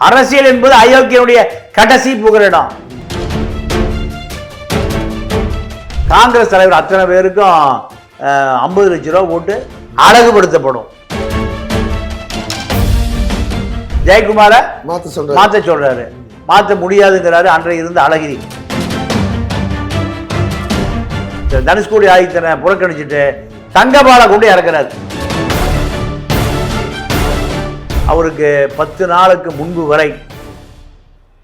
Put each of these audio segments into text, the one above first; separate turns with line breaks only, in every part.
அரசியல் என்பது அயோக்கியனுடைய கடைசி புகலிடம். காங்கிரஸ் தலைவர் அத்தனை பேருக்கும் ஐம்பது லட்ச ரூபா போட்டு அழகுபடுத்தப்படும். ஜெயக்குமார
மாத்த சொல்றாரு.
மாத்த சொல்றாரு. மாத்த முடியாதுங்கிறாரு அன்றைய இருந்த அழகிரி. தனுஷ்கோடி ஆதித்தனை புறக்கணிச்சிட்டு தங்கபாலை கொண்டு இறக்குறாரு. அவருக்கு பத்து நாளுக்கு முன்பு வரை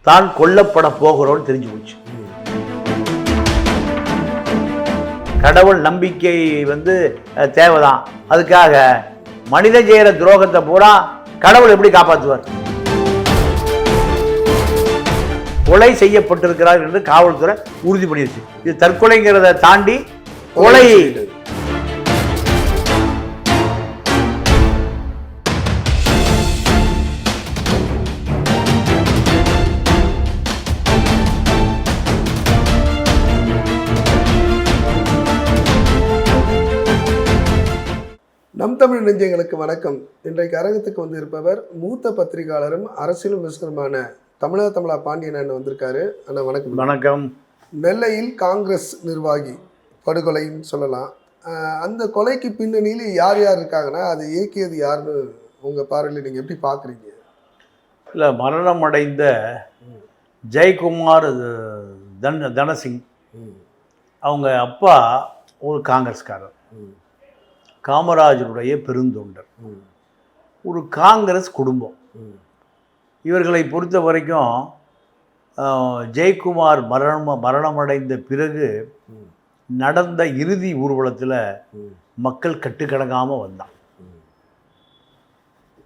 தான் கொல்லப்பட போகிறோன்னு தெரிஞ்சு போச்சு. கடவுள் நம்பிக்கை வந்து தேவைதான். அதுக்காக மனிதன் செய்கிற துரோகத்தை பூரா கடவுள் எப்படி காப்பாற்றுவார்? கொலை செய்யப்பட்டிருக்கிறார் என்று காவல்துறை உறுதி பண்ணிருச்சு. இது தற்கொலைங்கிறத தாண்டி கொலை
நம் தமிழ் நெஞ்சங்களுக்கு வணக்கம். இன்றைக்கு அரங்கத்துக்கு வந்து இருப்பவர் மூத்த பத்திரிகையாளரும் அரசியல் விமர்சனமான தமிழக தமிழா பாண்டியன் அண்ணன் வந்திருக்காரு. அண்ணா வணக்கம்.
வணக்கம்.
நெல்லையில் காங்கிரஸ் நிர்வாகி படுகொலைன்னு சொல்லலாம். அந்த கொலைக்கு பின்னணியில் யார் யார் இருக்காங்கன்னா அதை இயக்கியது யாருன்னு உங்க பார்வையில் நீங்க எப்படி பாக்குறீங்க
இல்லை மரணம் அடைந்த ஜெயக்குமார் தன் தனசிங். அவங்க அப்பா ஒரு காங்கிரஸ்காரர். காமராஜருடைய பெருந்தொண்டர். ஒரு காங்கிரஸ் குடும்பம். இவர்களை பொறுத்த வரைக்கும் ஜெயக்குமார் மரணம் மரணமடைந்த பிறகு நடந்த இறுதி ஊர்வலத்தில் மக்கள் கட்டுக்கடங்காமல் வந்தான்.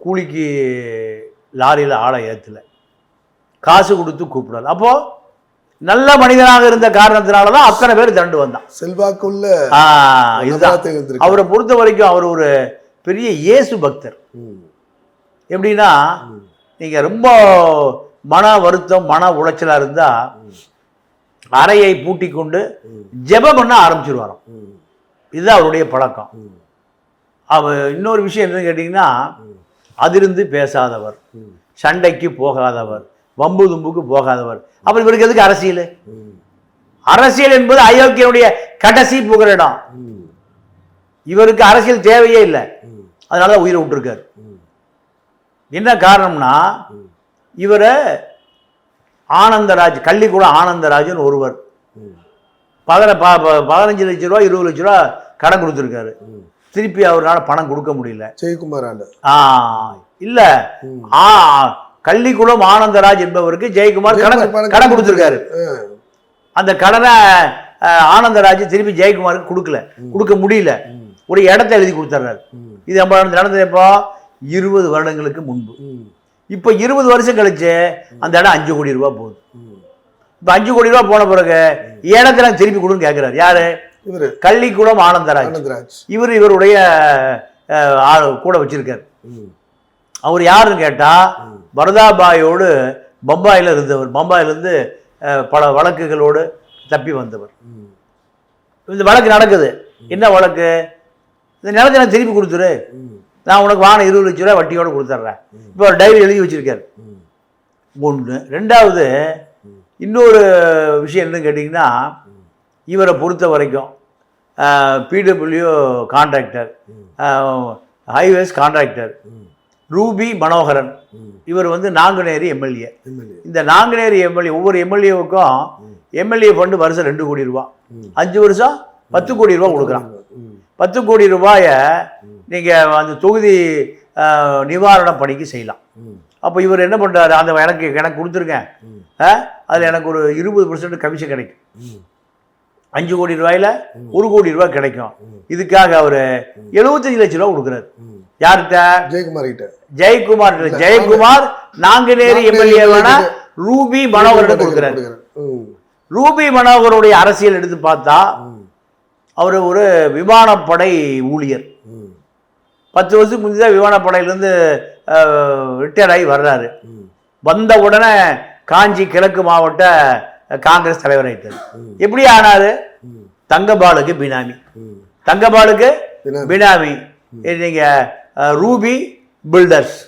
கூலிக்கு லாரியில் ஆளை ஏற்றலை காசு கொடுத்து கூப்பிடல. அப்போது நல்ல மனிதனாக இருந்த காரணத்தினால தான் அத்தனை பேர் திரண்டு வந்தான்.
செல்வாக்குள்ள
இதுதான். அவரை பொறுத்த வரைக்கும் அவர் ஒரு பெரிய இயேசு பக்தர். எப்படின்னா நீங்கள் ரொம்ப மன வருத்தம் மன உளைச்சலாக இருந்தால் அறையை பூட்டி கொண்டு ஜெபம் பண்ண ஆரம்பிச்சிருவாராம். இதுதான் அவருடைய பழக்கம். அவர் இன்னொரு விஷயம் என்னன்னு கேட்டிங்கன்னா அதிர்ந்து பேசாதவர். சண்டைக்கு போகாதவர். வம்பு தும்புக்கு போகாதவர் அப்புறம் இவருக்கு எதுக்கு அரசியல். அரசியல் என்பது அயோக்கியனுடைய கடைசி புகலிடம்
ம்.
இவருக்கு அரசியல் தேவையே இல்லை. அதனால தான் உயிரை விட்டுருக்காரு. என்ன காரணம்னா இவரை ஆனந்தராஜ் கள்ளிக்கூடம் ஆனந்தராஜன் ஒருவர். பதின பதினஞ்சு லட்ச ரூபா இருபது லட்ச ரூபா கடன் கொடுத்துருக்காரு. திருப்பி அவரால் பணம் கொடுக்க முடியல
ஜெயக்குமார் ஆண்டு
ஆ இல்லை. ஆ கள்ளிக்குளம் ஆனந்தராஜ் என்பவருக்கு ஜெயக்குமார் கடன் கடன் கொடுத்துருக்காரு. அந்த கடனை ஆனந்தராஜ் திருப்பி ஜெயக்குமாருக்கு கொடுக்கல. கொடுக்க முடியல. ஒரு இடத்த எழுதி கொடுத்துட்றாரு. இது நம்ம நடந்தது எப்போ? இருபது வருடங்களுக்கு முன்பு. இப்போ இருபது வருஷம் கழிச்சு அந்த இடம் அஞ்சு கோடி ரூபா போகுது. இப்போ அஞ்சு கோடி ரூபா போன பிறகு இடத்துல திருப்பி கொடுன்னு கேட்குறாரு யாரு?
இவரு.
கள்ளிக்குளம் ஆனந்தராஜ்.
ஆனந்தராஜ்.
இவர் இவருடைய கூட வச்சிருக்காரு. அவர் யாருன்னு கேட்டால் பரதாபாயோடு பம்பாயில் இருந்தவர். பம்பாயிலேருந்து பல வழக்குகளோடு தப்பி வந்தவர். இந்த வழக்கு நடக்குது. என்ன வழக்கு? இந்த நிலத்தை நான் திருப்பி கொடுத்துரு. நான் உனக்கு வாங்கின இருபது லட்ச ரூபா வட்டியோடு கொடுத்துட்றேன். இப்போ ஒரு டைரி எழுதி வச்சிருக்காரு. ஒன்று ரெண்டாவது இன்னொரு விஷயம் என்னன்னு கேட்டிங்கன்னா இவரை பொறுத்த வரைக்கும் PW contractor highways contractor Ruby Manoharan. இவர் வந்து நாங்குநேரி எம்எல்ஏ. இந்த நாங்குநேரி எம்எல்ஏ ஒவ்வொரு எம்எல்ஏவுக்கும் எம்எல்ஏ ஃபண்டு வருஷம் ரெண்டு கோடி ரூபா. அஞ்சு வருஷம் பத்து கோடி ரூபா கொடுக்குறான். பத்து கோடி ரூபாயை நீங்கள் அந்த தொகுதி அஹ், நிவாரண பணிக்கு செய்யலாம். அப்போ இவர் என்ன பண்ணுறாரு அந்த எனக்கு எனக்கு கொடுத்துருக்கேன். அதில் எனக்கு ஒரு இருபது பர்சன்ட் கமிஷன் கிடைக்கும். அஞ்சு கோடி ரூபாயில ஒரு கோடி ரூபாய் கிடைக்கும். இதுக்காக அவர் எழுபத்தஞ்சு லட்ச ரூபா கொடுக்குறாரு. யார்கிட்ட
ஜெயக்குமார் கிட்ட
ஜெயக்குமார் ஜெயக்குமார் நாங்குநேரி எம்எல்ஏ வேணா ரூபி மனோகரிடம் கொடுக்குறாரு. ரூபி மனோகருடைய அரசியல் எடுத்து பார்த்தா. அவர் ஒரு விமானப்படை ஊழியர். பத்து வருஷத்துக்கு முந்தைய விமானப்படையிலேருந்து ரிட்டையர்ட் ஆகி வர்றாரு. வந்த உடனே காஞ்சி கிழக்கு மாவட்ட காங்கிரஸ் தலைவர் ஆயிட்டார். எப்படி ஆனாரு. தங்கபாலுக்கு பினாமி. தங்கபாலுக்கு
பினாமி.
பினாமி நீங்க அஹ், ரூபி பில்டர்ஸ்.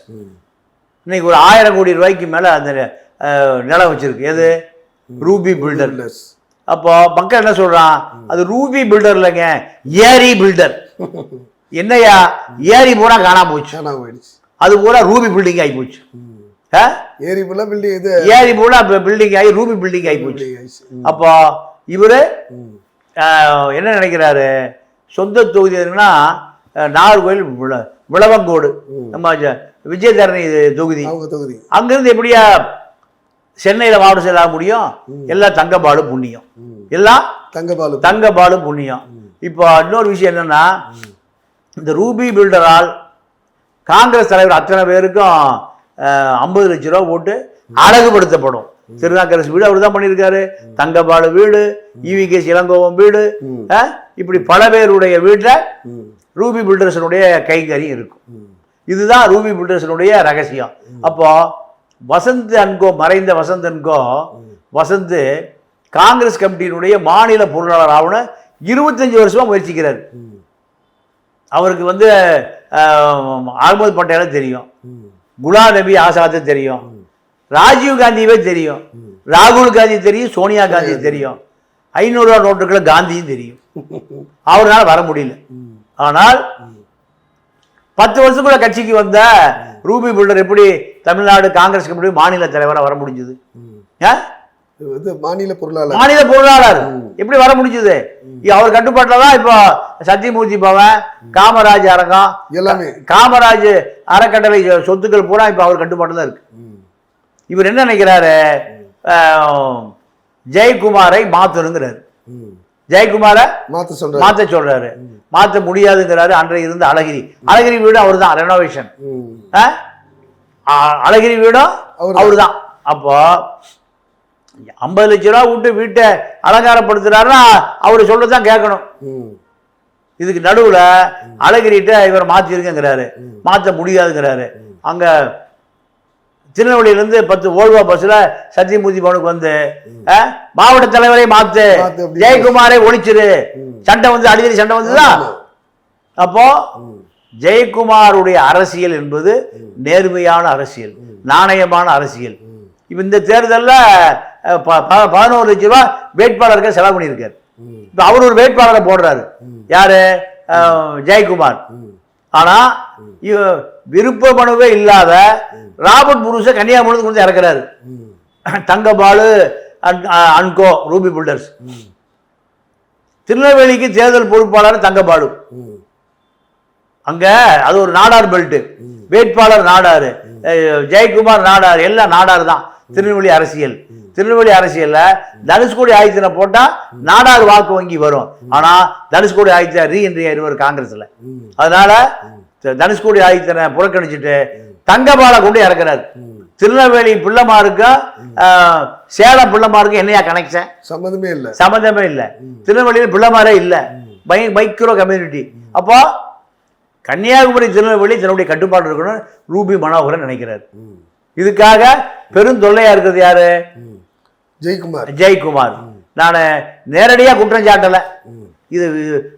இன்னைக்கு ஒரு ஆயிரம் கோடி ரூபாய்க்கு மேலே அந்த நிலம் வச்சிருக்கு. எது? ரூபி பில்டர்.
Builders.
அப்போ மக்கள் என்ன சொல்றான்? அது ரூபி பில்டர் இல்லைங்க ஏரி பில்டர். என்னய்யா ஏரி பூரா காணாம போச்சு.
போயிடுச்சு.
அது பூரா ரூபி பில்டிங் ஆகி போச்சு?
ஏரி ஃபுல்லா பில்டிங் இது
ஏரி பூரா பில்டிங் ஆகி ரூபி பில்டிங் ஆகி போச்சு. அப்போ இவரு என்ன நினைக்கிறாரு? சொந்த தொகுதி நாகர்கோயில் விளவங்கோடு. நம்ம விஜயதரணி தொகுதி.
தொகுதி.
அங்கிருந்து எப்படியா சென்னையில் மாவட்ட செயலாக முடியும். எல்லாம் தங்கபாலு புண்ணியம். எல்லாம்
தங்கபாலு
தங்கபாலு புண்ணியம். இப்போ இன்னொரு விஷயம் என்னன்னா இந்த ரூபி பில்டரால் காங்கிரஸ் தலைவர் அத்தனை பேருக்கும் ஐம்பது லட்ச ரூபா போட்டு அழகுபடுத்தப்படும். திருநாக்கரசு வீடு அவர் தான் பண்ணியிருக்காரு தங்கபாலு வீடு இவி கே இளங்கோவன் வீடு இப்படி பல பேருடைய வீட்டில். ரூபி பில்டர்ஸனுடைய கைங்கறி இருக்கும். இதுதான் ரூபி பில்டர்ஸனுடைய ரகசியம் அப்போ வசந்த் அன்கோ மறைந்த Vasanth and co Vasanth Congress கமிட்டியினுடைய மாநில பொருளாளர் ஆகணும் இருபத்தஞ்சு வருஷமா முயற்சிக்கிறார். அவருக்கு வந்து அகமது பட்டேலை தெரியும்
ம்.
குலாம் நபி ஆசாத்தை தெரியும் ராஜீவ் காந்தியவே தெரியும். ராகுல் காந்தி தெரியும் சோனியா காந்தி தெரியும். ஐநூறுரூவா நோட்டுகளை காந்தியும் தெரியும். அவரால வர முடியல. ஆனால் பத்து வருஷத்துக்குள்ள கட்சிக்கு வந்த ரூபி பில்டர் எப்படி தமிழ்நாடு காங்கிரஸ் கமிட்டி மாநில தலைவராக வர முடிஞ்சது?
மாநில பொருளாளர்.
மாநில பொருளாளர். எப்படி வர முடிஞ்சது? அவர் கட்டுப்பாட்டில் தான் இப்போ சத்தியமூர்த்தி பவன் காமராஜ் அரங்கம்
எல்லாமே.
காமராஜ் அறக்கட்டளை சொத்துக்கள் பூரா இப்போ அவர் கட்டுப்பாட்டில் தான் இருக்கு. இவர் என்ன நினைக்கிறாரு? ஜெயக்குமாரை மாத்தணுங்கிறாரு. ஜெயக்குமாரை
மாத்த சொல்றாரு.
மாத்த சொல்றாரு. மாத்த முடியாதுங்கிறாரு. அன்றைய இருந்த அழகிரி. அழகிரி வீடு அவர் தான் ரெனோவேஷன். அழகிரி வீடும். அவர் தான் அப்போ ஐம்பது லட்ச ரூபா விட்டு வீட்டை அலங்காரப்படுத்துறாருன்னா அவர் சொல்றதான் கேட்கணும். இதுக்கு நடுவுல அழகிரிட்ட இவர் மாத்திருக்கங்கிறாரு. மாத்த முடியாதுங்கிறாரு. அங்க திருநெல்வேலியிலேருந்து பத்து ஓல்வா பஸ்ல சத்தியமூர்த்தி பவனுக்கு வந்து மாவட்ட தலைவரை மாத்து. ஜெயக்குமாரை ஒழிச்சிரு. சண்டை வந்து அடிக்கடி சண்டை வந்துதா. அப்போ. ஜெயக்குமாருடைய அரசியல் என்பது நேர்மையான அரசியல் நாணயமான அரசியல். இப்ப இந்த தேர்தலில் பதினோரு லட்ச ரூபா வேட்பாளருக்கு செலவு பண்ணியிருக்காரு. இப்போ அவர் ஒரு வேட்பாளரை போடுறாரு. யாரு? ஜெயக்குமார்.
ம்.
ஆனா இவ- விருப்ப மனுவே இல்லாத ராபர்ட் புரூஸை கன்னியாகுமரி கொண்டு இறக்குறாரு. தங்கபாலு அன்- அன்கோ ரூபி பில்டர்ஸ். திருநெல்வேலிக்கு தேர்தல் பொறுப்பாளர் தங்கபாலு. அங்க அது ஒரு நாடார் பெல்ட் வேட்பாளர் நாடாரு. ஜெயக்குமார் நாடார் எல்லாம் நாடார் தான். திருநெல்வேலி அரசியல். திருநெல்வேலி அரசியல்ல தனுஷ்கோடி ஆயுத்தனை போட்டா நாடார் வாக்கு வங்கி வரும். ஆனா தனுஷ்கோடி ஆயத்த ரீஎன்ட்ரி ஆயிடுவார் காங்கிரஸ்ல. அதனால தனுஷ்கோடி ஆயத்தனை புறக்கணிச்சுட்டு தங்கபாலை கொண்டு இறக்குறாரு. திருநெல்வேலி பிள்ளைமாருக்கும் ஆஹ், சேலம் பிள்ளைமாருக்கும் என்னையா கனெக்ஷன்
சம்மந்தமே இல்ல.
சம்மந்தமே இல்லை. திருநெல்வேலியில் பிள்ளைமாரே இல்லை. மை. மைக்ரோ கம்யூனிட்டி அப்போ கன்னியாகுமரி திருநெல்வேலி தன்னுடைய கட்டுப்பாடு இருக்கணும் ரூபி மனோகரன் நினைக்கிறார். இதுக்காக பெருந்தொல்லையா இருக்கிறது யாரு?
ம். ஜெயக்குமார்.
ஜெயக்குமார். நான் நேரடியாக குற்றம் சாட்டலை. இது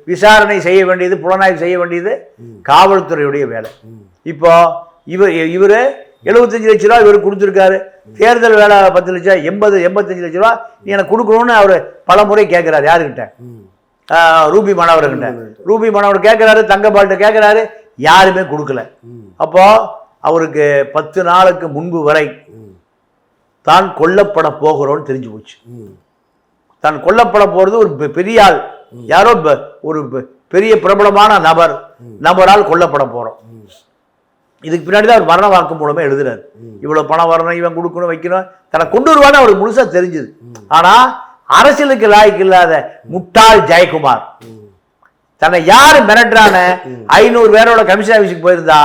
விசாரணை செய்ய வேண்டியது புலனாய்வு செய்ய வேண்டியது காவல்துறையுடைய வேலை. இப்போ இவர் இவர் எழுபத்தஞ்சு லட்ச ரூபா இவர் கொடுத்துருக்காரு. தேர்தல் வேலை பத்து லட்சம் எண்பது எண்பத்தஞ்சு லட்ச ரூபா எனக்கு கொடுக்கணும்னு அவர் பல முறை கேட்குறாரு யாருக்கிட்ட ரூபி மனோகர்கிட்ட. ரூபி மனோகர். கேட்குறாரு தங்கபால்கிட்ட கேட்குறாரு யாருமே கொடுக்கல. அப்போ அவருக்கு பத்து நாளுக்கு முன்பு வரை. தான் கொல்லப்பட போகிறோன்னு தெரிஞ்சு போச்சு. தான் கொல்லப்பட போகிறது ஒரு பெரிய ஆள். யாரோ ஒரு பெரிய பிரபலமான நபர் நபரால் கொல்லப்பட போகிறோம். இதுக்கு பின்னாடி தான் அவர் மரண வாக்கு மூலமே எழுதுறாரு. இவ்வளோ பணம் வரணும் இவன் கொடுக்கணும் வைக்கணும் தன்னை கொண்டு வருவான்னு அவருக்கு முழுசா தெரிஞ்சுது. ஆனா அரசியலுக்கு லாய்க்கு இல்லாத முட்டாள் ஜெயக்குமார். தன்னை யாரு மிரட்டுறான ஐநூறு பேரோட கமிஷன் ஆஃபீஸுக்கு போயிருந்தா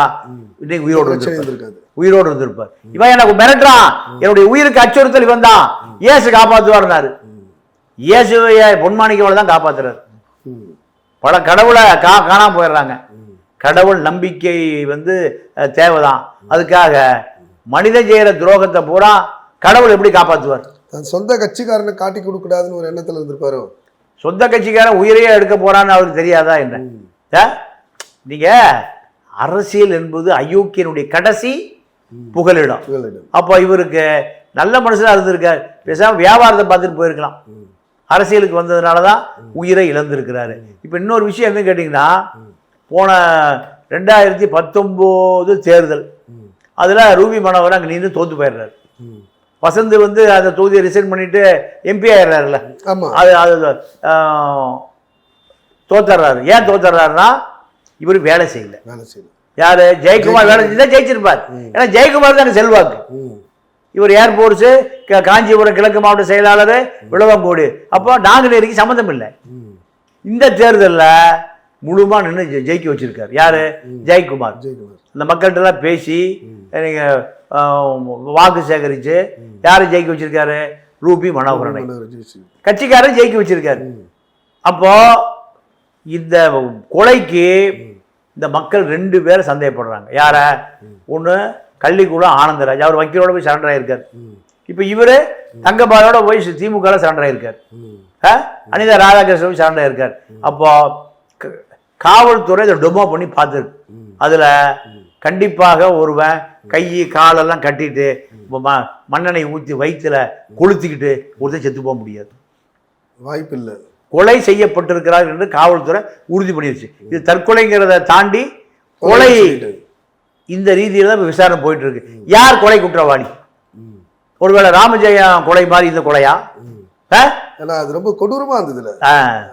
இன்னைக்கு உயிரோடு
இருந்திருக்காது
உயிரோடு இருந்திருப்பார். இவன் எனக்கு மிரட்டுறான். என்னுடைய உயிருக்கு அச்சுறுத்தல் இவன் தான். இயேசு காப்பாத்துவார்னாரு இயேசுவைய பொன்மாணிக்கவளை தான் காப்பாத்துறாரு. பல கடவுளை கா காணாம போயிடுறாங்க. கடவுள் நம்பிக்கை வந்து தேவைதான். அதுக்காக மனிதன் செய்கிற துரோகத்தை பூரா கடவுள் எப்படி காப்பாற்றுவார்
தன் சொந்த கட்சிக்காரனை காட்டி கொடுக்க கூடாதுன்னு ஒரு எண்ணத்துல இருந்திருப்பாரோ?
சொந்த கட்சிக்காரன் உயிரையே எடுக்க போறான்னு அவருக்கு தெரியாதா என்ன? நீங்க அரசியல் என்பது அயோக்கியனுடைய கடைசி புகலிடம். அப்போ இவருக்கு நல்ல மனுஷனாக இருந்திருக்கார். பேசாம வியாபாரத்தை பார்த்துட்டு போயிருக்கலாம். அரசியலுக்கு வந்ததுனால தான் உயிரை இழந்திருக்கிறாரு. இப்போ இன்னொரு விஷயம் என்ன கேட்டிங்கன்னா போன ரெண்டாயிரத்தி பத்தொம்போது தேர்தல். அதில் ரூபி மனோகர் அங்கே நின்று தோத்து போயிடுறாரு. வசந்த் வந்து அந்த தொகுதியை ரிசைன் பண்ணிட்டு எம்பி ஆயிடுறாருல
ஆமா.
அது அது தோத்துறாரு. ஏன் தோத்துறாருன்னா இவர் வேலை செய்யல.
வேலை செய்யணும்
யாரு? ஜெயக்குமார் வேலை செஞ்சா ஜெயிச்சிருப்பார். ஏன்னா ஜெயக்குமார் தான் செல்வாக்கு. இவர் ஏர்போர்ட்ஸு காஞ்சிபுரம் கிழக்கு மாவட்ட செயலாளர் விளவங்கோடு அப்போ நாங்குநேரிக்கு சம்மந்தம் இல்லை. இந்த தேர்தலில் முழுமா நின்று ஜெயிக்க வச்சிருக்காரு. யாரு? ஜெயக்குமார்.
ஜெயக்குமார்.
இந்த மக்கள்கிட்ட எல்லாம் பேசி நீங்கள் வாக்கு சேகரித்து யாரை ஜெயிக்க வச்சிருக்காரு? ரூபி மனோகரனை. கட்சிக்காரர் ஜெயிக்க வச்சிருக்காரு. அப்போ இந்த கொலைக்கு இந்த மக்கள் ரெண்டு பேரை சந்தேகப்படுறாங்க. யார? ஒன்று கள்ளிக்குளம் ஆனந்தராஜ். அவர் வக்கீலோட போய் சரண்டர் ஆயிருக்கார்.
ம்.
இப்போ இவர் தங்கபாலோட போய் திமுக சரண்டர் ஆயிருக்கார்.
ம்.
ஆ? அனிதா ராதாகிருஷ்ணன் போய் சரண்டர் ஆயிருக்கார். அப்போ க- காவல்துறை இதை டொமோ பண்ணி பார்த்துருக்கு. அதில் கண்டிப்பாக ஒருவன் கை காலெல்லாம் கட்டிட்டு ம- மண்ணெண்ணெய் ஊற்றி வயிற்றுல கொளுத்திக்கிட்டு ஒருத்தன் செத்து போக முடியாது.
வாய்ப்பு இல்லை
கொலை செய்யப்பட்டிருக்கிறார் என்று காவல்துறை உறுதி பண்ணிருச்சு. இது தற்கொலைங்கிறத தாண்டி கொலை இந்த ரீதியில தான் விசாரணை போயிட்டு இருக்கு யார் கொலை குற்றவாளி. ஒருவேளை ராமஜெயம் கொலை மாதிரி இந்த கொலையா?
ஏன்னா அது ரொம்ப கொடூரமா இருந்ததுல.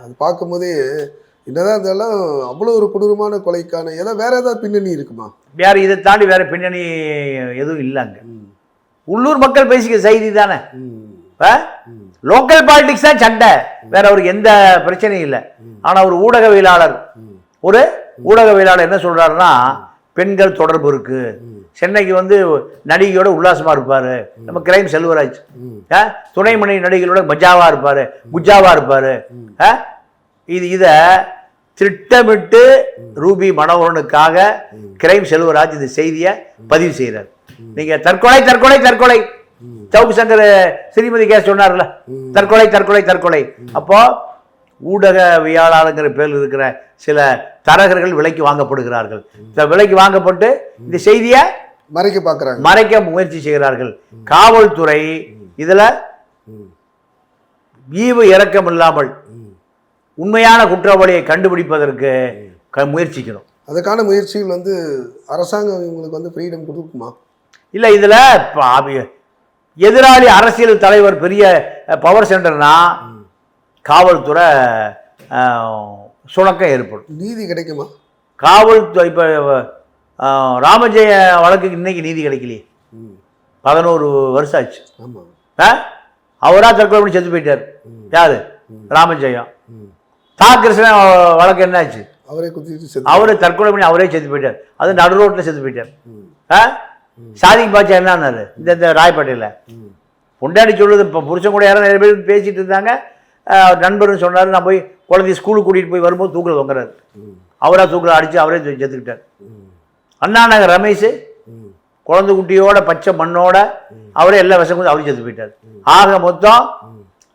அது பார்க்கும்போதே என்னதான் இருந்தாலும் அவ்வளோ ஒரு கொடூரமான கொலைக்கான ஏதாவது வேற ஏதாவது பின்னணி இருக்குமா?
வேற இதை தாண்டி வேற பின்னணி எதுவும் இல்லைங்க. உள்ளூர் மக்கள் பேசிக்க செய்தி தானே. லோக்கல் பாலிடிக்ஸ் தான் சண்டை. வேற அவருக்கு எந்த பிரச்சனையும் இல்லை. ஆனா ஒரு ஊடகவியலாளர். ஒரு ஊடகவியலாளர் என்ன சொல்றாருன்னா பெண்கள் தொடர்பு இருக்கு. சென்னைக்கு வந்து நடிகையோட உல்லாசமா இருப்பாரு. நம்ம கிரைம் செல்வராஜ்? துணைமணி நடிகளோட மஜாவா இருப்பாரு. குஜாவா இருப்பாரு? இது இத திட்டமிட்டு ரூபி மனோகரனுக்காக கிரைம் செல்வராஜ் இந்த செய்தியை பதிவு செய்கிறார் நீங்க தற்கொலை தற்கொலை தற்கொலை. சவுக்கு சங்கர் ஸ்ரீமதி கேஸ் சொன்னார்ல. தற்கொலை தற்கொலை தற்கொலை அப்போ ஊடகவியலாளங்கிற பேரில் இருக்கிற சில தரகர்கள் விலைக்கு வாங்கப்படுகிறார்கள் இந்த விலைக்கு வாங்கப்பட்டு இந்த செய்தியை
மறைக்க பார்க்கறாங்க
மறைக்க முயற்சி செய்கிறார்கள் காவல்துறை இதுல. ஈவு இரக்கம் இல்லாமல். உண்மையான குற்றவாளியை கண்டுபிடிப்பதற்கு க- முயற்சிக்கணும்
அதுக்கான முயற்சிகள் வந்து அரசாங்கம் இவங்களுக்கு வந்து ஃப்ரீடம் கொடுக்குமா?
இல்ல இதுல ப- அபி- எதிராளி அரசியல் தலைவர் பெரிய பவர் சென்டர்னா காவல்துறை சுணக்கம் ஏற்படும்.
நீதி கிடைக்குமா?
காவல்துறை இப்போ ராமஜெய வழக்குக்கு இன்னைக்கு நீதி கிடைக்கலையே.
ம்.
பதினோரு வருஷம் ஆச்சு.
ஆமா.
ஆ? அவரா தற்கொலை பண்ணி செத்து போயிட்டார். யாரு? ராமஜெயம்
ம்.
தா கிருஷ்ணன் வழக்கு என்னாச்சு
அவரே செத்து
அவரு தற்கொலை பண்ணி அவரே செத்து போயிட்டார் அது நடு ரோட்ல செத்து போயிட்டார். ஆ? சாதிக் பாட்சா என்னன்னாரு இந்த இந்த ராயப்பேட்டையில். பொண்டாடி சொல்லுது இப்போ புருஷன் கூட யாரும் நிறைய பேர் பேசிட்டு இருந்தாங்க ஆஹ் நண்பரும் சொன்னார் நான் போய் குழந்தைய ஸ்கூலுக்கு கூட்டிகிட்டு போய் வரும்போது தூக்கில் தொங்குறாரு
ம்.
அவரா தூக்கில் அடித்து அவரே செத்துக்கிட்டார். அண்ணா நகர் ரமேஷ். குழந்தை குட்டியோட பச்சை மண்ணோட அவரே எல்லா விஷம் அவரும் செத்து போயிட்டார் ஆக மொத்தம்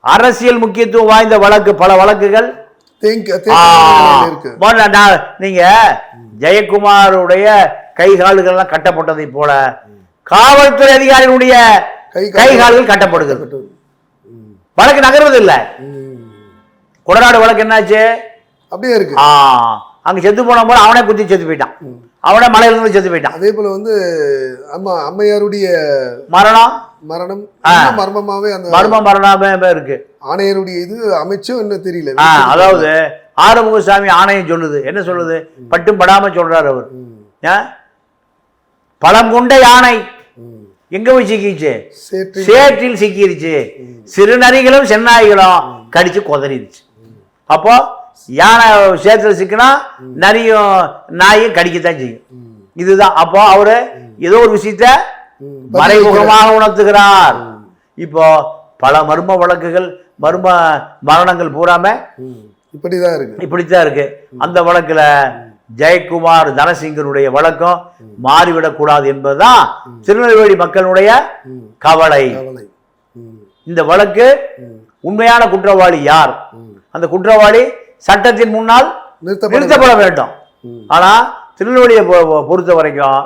அரசியல் முக்கியத்துவம் வாய்ந்த வழக்கு பல வழக்குகள் நீங்க ஜெயக்குமாருடைய கை கால்கள்லாம் கட்டப்பட்டதை போல காவல்துறை அதிகாரிகளுடைய
கை
கால்கள் கட்டப்படுகிறது. வழக்கு நகர்வதில்லை
ம்.
கொடநாடு வழக்கு என்னாச்சு?
அப்படியே இருக்கு.
ஆ அங்க செத்து போன போல அவனே குத்தி செத்து போயிட்டான். அவனே மலையில இருந்து செத்து போயிட்டான்.
அதே போல வந்து அம்மா அம்மையாருடைய
மரணம்?
மரணம் மர்மமாவே அந்த
மர்ம மரணமே இருக்கு.
ஆணையருடைய இது அமைச்சும் இன்னும் தெரியல?
அதாவது ஆறுமுகசாமி ஆணையம் சொல்லுது. என்ன சொல்லுது? பட்டும் படாம சொல்றாரு அவர்.
ம்.
ஆ? பலம் கொண்ட யானை. எங்க போய் சிக்கிச்சு?
சேற்றி
சேற்றில் சிக்கிருச்சு. சிறுநரிகளும் சென்னாய்களும் கடிச்சு கொதறிடுச்சு. அப்போ யானை சேத்துல சிக்கினா நரியும் நாயும் கடிக்கத்தான் செய்யும். இதுதான். அப்போ அவரு ஏதோ ஒரு விஷயத்த. மறைமுகமாக உணர்த்துகிறார். இப்போ பல மர்ம வழக்குகள் மர்ம மரணங்கள் பூராம.
இப்படிதான் இருக்கு.
இப்படித்தான் இருக்கு. அந்த வழக்குல ஜெயக்குமார் தனசிங்கனுடைய வழக்கம் மாறிவிடக்கூடாது என்பதுதான் திருநெல்வேலி மக்களுடைய. கவலை. இந்த வழக்கு. உண்மையான குற்றவாளி யார். அந்த குற்றவாளி சட்டத்தின் முன்னால்
நிறுத்தப்பட
வேண்டும். ஆனா திருநெல்வேலியை பொறுத்த வரைக்கும்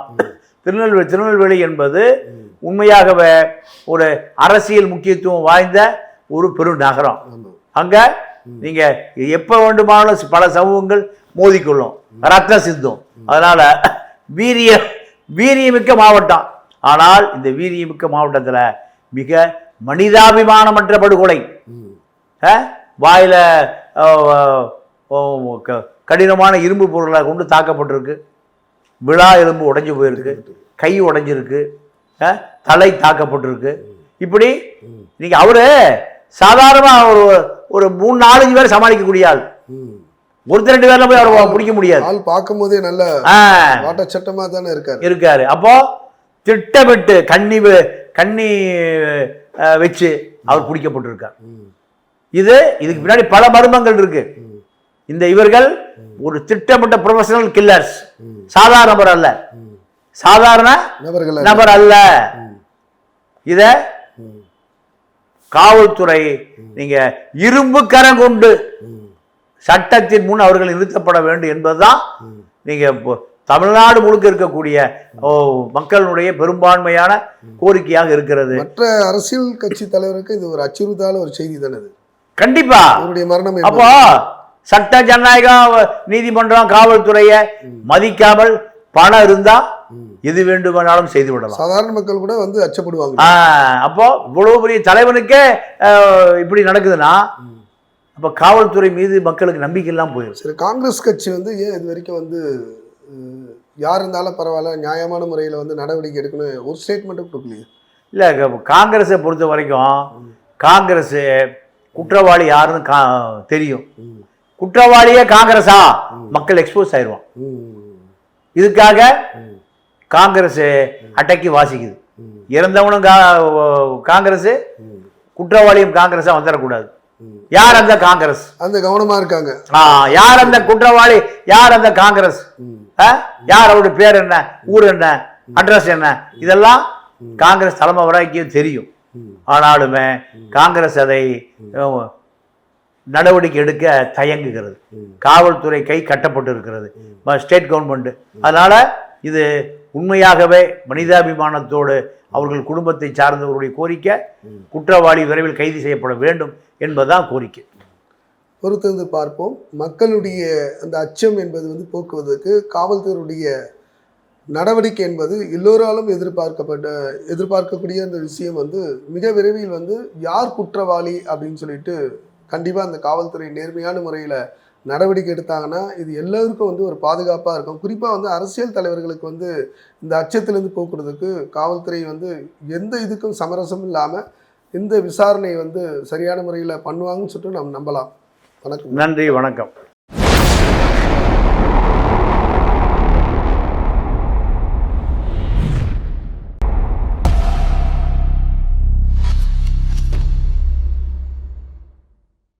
திருநெல்வேலி திருநெல்வேலி என்பது உண்மையாகவே ஒரு அரசியல் முக்கியத்துவம் வாய்ந்த ஒரு பெரும் நகரம் அங்க நீங்க எப்ப வேண்டுமானாலும் பல சமூகங்கள் மோதிக்கொள்ளும். ரத்த சிந்தும் அதனால வீரிய வீரியமிக்க மாவட்டம். ஆனால் இந்த வீரியமிக்க மாவட்டத்துல மிக மனிதாபிமானமற்ற படுகொலை வாயில கடினமான இரும்பு பொருளை கொண்டு தாக்கப்பட்டிருக்கு. விழா எலும்பு உடைஞ்சு போயிருக்கு. கை உடைஞ்சிருக்கு தலை தாக்கப்பட்டிருக்கு இப்படி. நீங்க அவரு சாதாரணமா ஒரு ஒரு மூணு நாலஞ்சு பேர் சமாளிக்கக்கூடிய ஆள். ஒருத்தர் ரெண்டு பேர்ல போய் அவரை பிடிக்க முடியாது
ஆள் பார்க்கும் போதே நல்ல சட்டமா தானே இருக்காரு
இருக்காரு அப்போ திட்டமிட்டு கண்ணி கண்ணி வச்சு அவர் பிடிக்கப்பட்டிருக்கார். இது இதுக்கு பின்னாடி பல மர்மங்கள் இருக்கு. இந்த இவர்கள் ஒரு திட்டமிட்ட ப்ரொஃபஷனல் கில்லர்ஸ். சாதாரண அல்ல. சாதாரண
நபர்கள்
நபர் அல்ல. இத. காவல்துறை நீங்க இரும்பு கரம் கொண்டு. சட்டத்தின் முன் அவர்கள் நிறுத்தப்பட வேண்டும் என்பதுதான். நீங்க தமிழ்நாடு முழுக்க இருக்கக்கூடிய மக்களுடைய பெரும்பான்மையான கோரிக்கையாக இருக்கிறது
மற்ற அரசியல் கட்சி தலைவருக்கு இது ஒரு அச்சுறுத்தால ஒரு செய்தி தானே
கண்டிப்பா
அவருடைய மரணம்
அப்போ சட்ட ஜனநாயகம் நீதிமன்றம் காவல்துறைய மதிக்காமல் பணம் இருந்தா. எது வேண்டுமானாலும் செய்து விடலாம்
சாதாரண மக்கள் கூட வந்து அச்சப்படுவாங்க
அப்போ இவ்வளவு பெரிய தலைவனுக்கே இப்படி நடக்குதுன்னா. அப்ப காவல்துறை மீது மக்களுக்கு நம்பிக்கை எல்லாம் போயிடும்
சரி காங்கிரஸ் கட்சி வந்து ஏன் இது வரைக்கும் வந்து யார் இருந்தாலும் பரவாயில்ல நியாயமான முறையில் வந்து நடவடிக்கை எடுக்கணும் ஒரு ஸ்டேட்மெண்ட்டும் கொடுக்கலையே
இல்ல காங்கிரஸை பொறுத்த வரைக்கும் காங்கிரஸ் குற்றவாளி யாருன்னு கா தெரியும். குற்றவாளியே காங்கிரஸா மக்கள் எக்ஸ்போஸ் ஆயிடுவான். இதுக்காக. காங்கிரஸ் அடக்கி வாசிக்குது. இறந்தவனும் கா- காங்கிரஸ். குற்றவாளியும் காங்கிரஸா வந்துடக்கூடாது. யார் அந்த காங்கிரஸ்
அந்த கவனமா இருக்காங்க
யார் அந்த குற்றவாளி யார் அந்த காங்கிரஸ்? யார் அவருடைய பேர் என்ன ஊர் என்ன அட்ரஸ் என்ன இதெல்லாம் காங்கிரஸ் தலைமை வரைக்கும் தெரியும். ஆனாலுமே காங்கிரஸ் அதை நடவடிக்கை எடுக்க தயங்குகிறது. காவல்துறை கை கட்டப்பட்டு இருக்கிறது ஸ்டேட் கவர்மெண்ட் அதனால இது உண்மையாகவே மனிதாபிமானத்தோடு அவர்கள் குடும்பத்தை சார்ந்தவர்களுடைய கோரிக்கை குற்றவாளி விரைவில் கைது செய்யப்பட வேண்டும் என்பதுதான் கோரிக்கை.
பொறுத்திருந்து பார்ப்போம். மக்களுடைய அந்த அச்சம் என்பது வந்து போக்குவதற்கு காவல்துறையுடைய நடவடிக்கை என்பது எல்லோராலும் எதிர்பார்க்கப்பட்ட எதிர்பார்க்கக்கூடிய அந்த விஷயம் வந்து மிக விரைவில் வந்து யார் குற்றவாளி அப்படின்னு சொல்லிட்டு கண்டிப்பாக அந்த காவல்துறை நேர்மையான முறையில் நடவடிக்கை எடுத்தாங்கன்னா இது எல்லோருக்கும் வந்து ஒரு பாதுகாப்பாக இருக்கும். குறிப்பாக வந்து அரசியல் தலைவர்களுக்கு வந்து இந்த அச்சத்திலேருந்து போக்குறதுக்கு காவல்துறை வந்து எந்த இதுக்கும் சமரசம் இல்லாமல் இந்த விசாரணை வந்து சரியான முறையில் பண்ணுவாங்கன்னு சொல்லிட்டு நம்ம நம்பலாம். வணக்கம்.
நன்றி வணக்கம்.